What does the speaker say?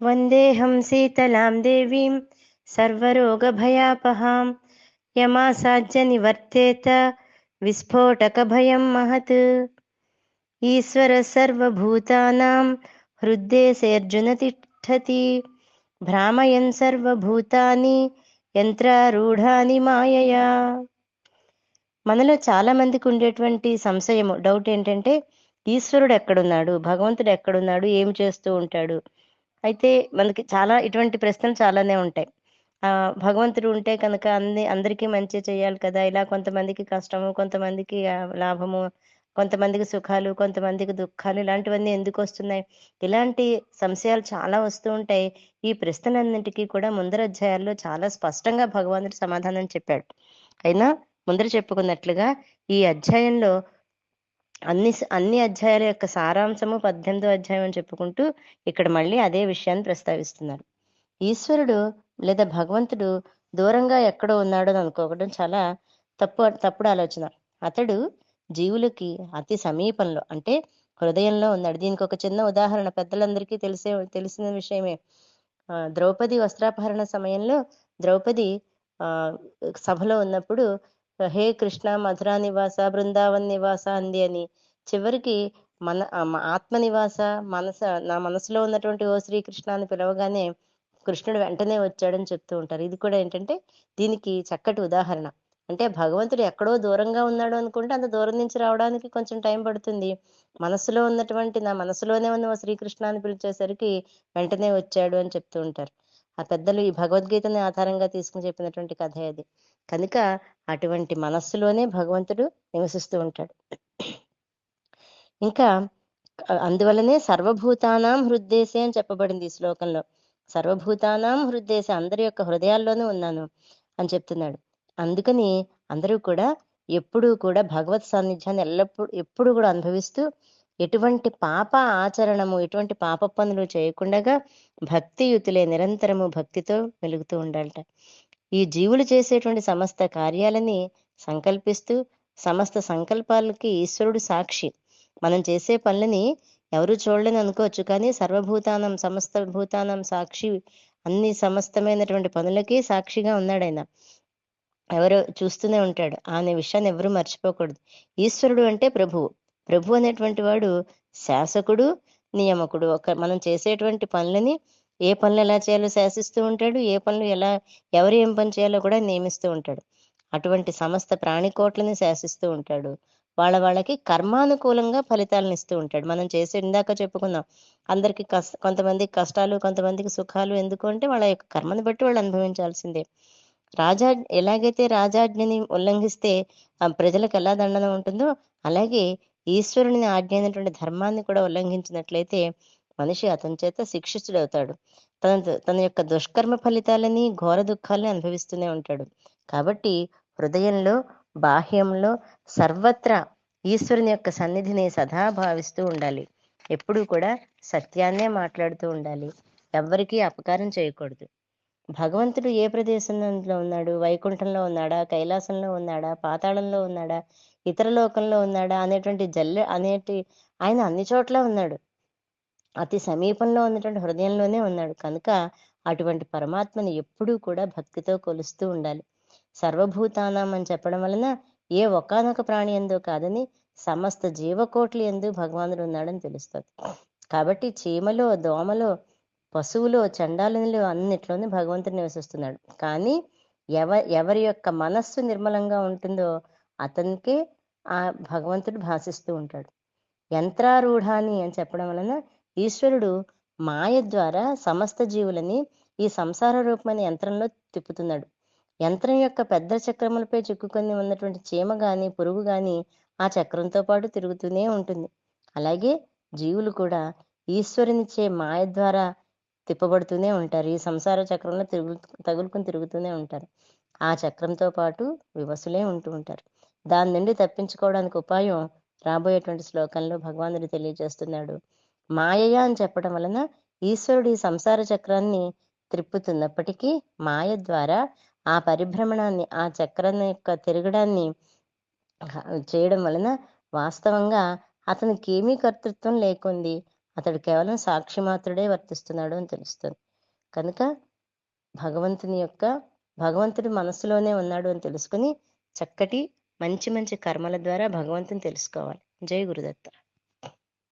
వందేహం శీతలాం దేవీం సర్వరోగభయాపహాం యమాసాధ్య నివర్తేత విస్ఫోటక భయం మహత్ ఈశ్వర సర్వభూతానాం హృద్దేశేర్జున తిష్టతి భ్రామయన్ సర్వభూతాని యంత్రారూఢాని మాయయా మనలో చాలామందికి ఉండేటువంటి సంశయము డౌట్ ఏంటంటే ఈశ్వరుడు ఎక్కడున్నాడు భగవంతుడు ఎక్కడున్నాడు ఏం చేస్తూ ఉంటాడు? అయితే మనకి చాలా ఇటువంటి ప్రశ్నలు చాలానే ఉంటాయి. ఆ భగవంతుడు ఉంటే కనుక అన్ని అందరికీ మంచి చేయాలి కదా. ఇలా కొంతమందికి కష్టము కొంతమందికి లాభము కొంతమందికి సుఖాలు కొంతమందికి దుఃఖాలు ఇలాంటివన్నీ ఎందుకు వస్తున్నాయి? ఇలాంటి సంశయాలు చాలా వస్తూ ఉంటాయి. ఈ ప్రశ్నలన్నింటికీ కూడా ముందర అధ్యాయాల్లో చాలా స్పష్టంగా భగవంతుడు సమాధానం చెప్పాడు. అయినా ముందర చెప్పుకున్నట్లుగా ఈ అధ్యాయంలో అన్ని అన్ని అధ్యాయాల యొక్క సారాంశము పద్దెనిమిదో అధ్యాయం అని చెప్పుకుంటూ ఇక్కడ మళ్ళీ అదే విషయాన్ని ప్రస్తావిస్తున్నారు. ఈశ్వరుడు లేదా భగవంతుడు దూరంగా ఎక్కడో ఉన్నాడో అని అనుకోవడం చాలా తప్పు తప్పుడు ఆలోచన. అతడు జీవులకి అతి సమీపంలో అంటే హృదయంలో ఉన్నాడు. దీనికి ఒక చిన్న ఉదాహరణ పెద్దలందరికీ తెలిసే తెలిసిన విషయమే. ద్రౌపది వస్త్రాపహరణ సమయంలో ద్రౌపది ఆ సభలో ఉన్నప్పుడు హే కృష్ణ మధురా నివాస బృందావన్ నివాస అంది అని. చివరికి మన ఆత్మ నివాస మనస నా మనసులో ఉన్నటువంటి ఓ శ్రీకృష్ణ అని పిలవగానే కృష్ణుడు వెంటనే వచ్చాడని చెప్తూ ఉంటారు. ఇది కూడా ఏంటంటే దీనికి చక్కటి ఉదాహరణ. అంటే భగవంతుడు ఎక్కడో దూరంగా ఉన్నాడు అనుకుంటే అంత దూరం నుంచి రావడానికి కొంచెం టైం పడుతుంది. మనసులో ఉన్నటువంటి నా మనసులోనే ఉన్న ఓ శ్రీకృష్ణ అని పిలిచేసరికి వెంటనే వచ్చాడు అని చెప్తూ ఉంటారు. ఆ పెద్దలు ఈ భగవద్గీతని ఆధారంగా తీసుకుని చెప్పినటువంటి కథ అది. కనుక అటువంటి మనస్సులోనే భగవంతుడు నివసిస్తూ ఉంటాడు. ఇంకా అందువలనే సర్వభూతానాం హృద్దేశే అని చెప్పబడింది ఈ శ్లోకంలో. సర్వభూతానాం హృద్దేశ అందరి యొక్క హృదయాల్లోనూ ఉన్నాను అని చెప్తున్నాడు. అందుకని అందరూ కూడా ఎప్పుడూ కూడా భగవత్ సాన్నిధ్యాన్ని ఎల్లప్పుడు ఎప్పుడు కూడా అనుభవిస్తూ ఎటువంటి పాప ఆచరణము ఎటువంటి పాప పనులు చేయకుండా భక్తియుతులే నిరంతరము భక్తితో వెలుగుతూ ఉండాలట. ఈ జీవులు చేసేటువంటి సమస్త కార్యాలని సంకల్పిస్తూ సమస్త సంకల్పాలకి ఈశ్వరుడు సాక్షి. మనం చేసే పనులని ఎవరు చూడలేని అనుకోవచ్చు కానీ సర్వభూతానం సమస్త భూతానం సాక్షి అన్ని సమస్తమైనటువంటి పనులకి సాక్షిగా ఉన్నాడు ఆయన. ఎవరు చూస్తూనే ఉంటాడు. అనే విషయాన్ని ఎవరు మర్చిపోకూడదు. ఈశ్వరుడు అంటే ప్రభువు. ప్రభు అనేటువంటి వాడు శాసకుడు నియామకుడు. ఒక మనం చేసేటువంటి పనులని ఏ పనులు ఎలా చేయాలో శాసిస్తూ ఉంటాడు ఏ పనులు ఎలా ఎవరు ఏం పని చేయాలో కూడా నియమిస్తూ ఉంటాడు. అటువంటి సమస్త ప్రాణికోట్లని శాసిస్తూ ఉంటాడు. వాళ్ళ వాళ్ళకి కర్మానుకూలంగా ఫలితాలను ఇస్తూ ఉంటాడు. మనం చేసే ఇందాక చెప్పుకున్నాం అందరికి కష్ట కొంతమందికి కష్టాలు కొంతమందికి సుఖాలు ఎందుకు అంటే వాళ్ళ యొక్క కర్మని బట్టి వాళ్ళు అనుభవించాల్సిందే. రాజా ఎలాగైతే రాజాజ్ఞని ఉల్లంఘిస్తే ఆ ప్రజలకు ఎలా దండన ఉంటుందో అలాగే ఈశ్వరుని ఆజ్ఞ అయినటువంటి ధర్మాన్ని కూడా ఉల్లంఘించినట్లయితే మనిషి అతని చేత శిక్షితుడవుతాడు. తన తన యొక్క దుష్కర్మ ఫలితాలని ఘోర దుఃఖాలని అనుభవిస్తూనే ఉంటాడు. కాబట్టి హృదయంలో బాహ్యంలో సర్వత్రా ఈశ్వరుని యొక్క సన్నిధిని సదా భావిస్తూ ఉండాలి. ఎప్పుడూ కూడా సత్యాన్నే మాట్లాడుతూ ఉండాలి. ఎవ్వరికీ అపకారం చేయకూడదు. భగవంతుడు ఏ ప్రదేశంలో ఉన్నాడు? వైకుంఠంలో ఉన్నాడా? కైలాసంలో ఉన్నాడా? పాతాళంలో ఉన్నాడా? ఇతర లోకంలో ఉన్నాడా? అనేటువంటి జల్లె అనేటి ఆయన అన్ని చోట్ల ఉన్నాడు. అతి సమీపంలో ఉన్నటువంటి హృదయంలోనే ఉన్నాడు. కనుక అటువంటి పరమాత్మని ఎప్పుడూ కూడా భక్తితో కొలుస్తూ ఉండాలి. సర్వభూతానం అని చెప్పడం వలన ఏ ఒకానొక ప్రాణి ఎందో కాదని సమస్త జీవకోట్లు ఎందు భగవానుడు ఉన్నాడని తెలుస్తుంది. కాబట్టి చీమలో దోమలో పశువులు చండాలనిలో అన్నిట్లోని భగవంతుడు నివసిస్తున్నాడు. కానీ ఎవ ఎవరి యొక్క మనస్సు నిర్మలంగా ఉంటుందో అతనికి ఆ భగవంతుడు భాషిస్తూ ఉంటాడు. యంత్రారూఢాని అని చెప్పడం వలన ఈశ్వరుడు మాయ ద్వారా సమస్త జీవులని ఈ సంసార రూపమైన యంత్రంలో తిప్పుతున్నాడు. యంత్రం యొక్క పెద్ద చక్రములపై చిక్కుకొని ఉన్నటువంటి చీమ గాని పురుగు గాని ఆ చక్రంతో పాటు తిరుగుతూనే ఉంటుంది. అలాగే జీవులు కూడా ఈశ్వరునిచ్చే మాయ ద్వారా తిప్పబడుతూనే ఉంటారు. ఈ సంసార చక్రంలో తిరుగు తగులుకుని తిరుగుతూనే ఉంటారు. ఆ చక్రంతో పాటు వివసులే ఉంటూ ఉంటారు. దాని నుండి తప్పించుకోవడానికి ఉపాయం రాబోయేటువంటి శ్లోకంలో భగవానుడు తెలియజేస్తున్నాడు. మాయయ అని చెప్పడం వలన ఈశ్వరుడు ఈ సంసార చక్రాన్ని త్రిప్పుతున్నప్పటికీ మాయ ద్వారా ఆ పరిభ్రమణాన్ని ఆ చక్రం యొక్క తిరగడాన్ని చేయడం వలన వాస్తవంగా అతనికి ఏమీ కర్తృత్వం లేకుంది. అతడు కేవలం సాక్షి మాత్రుడే వర్తిస్తున్నాడు అని తెలుస్తుంది. కనుక భగవంతుని యొక్క భగవంతుడి మనసులోనే ఉన్నాడు అని తెలుసుకుని చక్కటి మంచి మంచి కర్మల ద్వారా భగవంతుని తెలుసుకోవాలి. జై గురుదత్త.